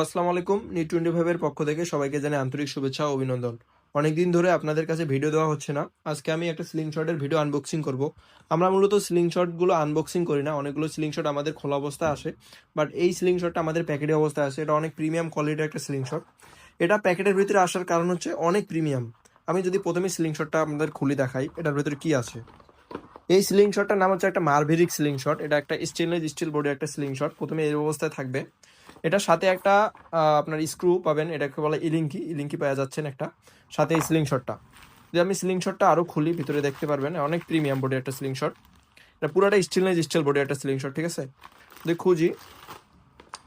আসসালামু আলাইকুম নি টোয়েন্টি ফাইভের পক্ষ থেকে সবাইকে জানাই আন্তরিক শুভেচ্ছা ও অভিনন্দন। অনেকদিন ধরে আপনাদের কাছে ভিডিও দেওয়া হচ্ছে না। আজকে আমি একটা স্লিং শটের ভিডিও আনবক্সিং করব। আমরা মূলত স্লিং শটগুলো আনবক্সিং করি না, অনেকগুলো স্লিং শট আমাদের খোলা অবস্থায় আসে। বাট এই স্লিং শটটা আমাদের প্যাকেটে অবস্থায় আসে। এটা অনেক প্রিমিয়াম কোয়ালিটির একটা স্লিং শট এটা প্যাকেটের ভিতরে আসার কারণ হচ্ছে অনেক প্রিমিয়াম আমি যদি প্রথমে স্লিং শটটা আপনাদের খুলে দেখাই, এটার ভিতরে কি আছে? এই স্লিং শটটার নাম হচ্ছে একটা মার্ভেরিক স্লিংশট এটা একটা স্টেনলেস স্টিল বডি একটা স্লিংশট প্রথমে এই অবস্থায় থাকবে। এটার সাথে একটা আপনার স্ক্রু পাবেন। এটাকে বলে ইলিঙ্কি। ইলিঙ্কি পাওয়া যাচ্ছেন একটা। সাথে এই স্লিংশটটা যদি আমি স্লিংশটটা আরও খুলি, ভিতরে দেখতে পারবেন, অনেক প্রিমিয়াম বডি একটা স্লিংশট এটা পুরোটা স্টিলনেস স্টিল বডি একটা স্লিংশট ঠিক আছে? যদি খুঁজি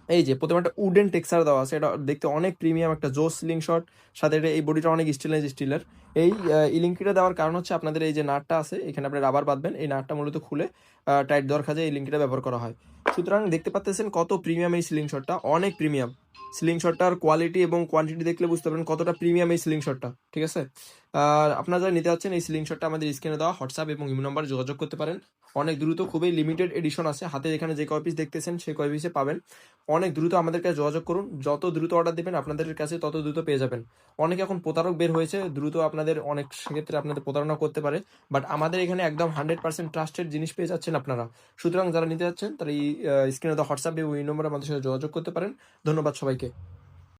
এই যে প্রথমে একটা উডেন টেক্সচার দেওয়া আছে, এটা দেখতে অনেক প্রিমিয়াম একটা জোস সিলিং শট সাথে এটা এই বডিটা অনেক স্টিলনেস স্টিলের এই ইলিঙ্কিটা দেওয়ার কারণ হচ্ছে আপনাদের এই যে নাটটা আছে, এখানে আপনি রাবার বাঁধবেন, এই নাটটা মূলত খুলে টাইট দেওয়ার কাজে এই লিঙ্কিটা ব্যবহার করা হয়। সুতরাং দেখতে পাচ্ছেন কত প্রিমিয়াম এই সিলিং শটটা অনেক প্রিমিয়াম স্লিং শটটার কোয়ালিটি এবং কোয়ান্টিটি দেখলে বুঝতে পারবেন কতটা প্রিমিয়াম এই স্লিং শটটা ঠিক আছে? আর আপনারা যারা নিতে যাচ্ছেন, এই স্লিং শটটা আমাদের স্ক্রিনে দেওয়া হোয়াটসঅ্যাপ এবং ইমো নাম্বারে যোগাযোগ করতে পারেন। অনেক দ্রুত খুবই লিমিটেড এডিশন আছে। হাতে এখানে যে কয় পিস দেখতেছেন, সেই কয় পিসে পাবেন। অনেক দ্রুত আমাদের কাছে যোগাযোগ করুন। যত দ্রুত অর্ডার দেবেন আপনাদের কাছে তত দ্রুত পেয়ে যাবেন। অনেক এখন প্রতারক বের হয়েছে, দ্রুত আপনাদের অনেক সেক্ষেত্রে আপনাদের প্রতারণা করতে পারে। বাট আমাদের এখানে একদম হান্ড্রেড পার্সেন্ট ট্রাস্টেড জিনিস পেয়ে যাচ্ছেন আপনারা। সুতরাং যারা নিতে যাচ্ছেন, তারা এই স্ক্রিনে দেওয়া হোয়াটসঅ্যাপ এবং এই নম্বরে আমাদের সাথে যোগাযোগ করতে পারেন। ধন্যবাদ সবাইকে।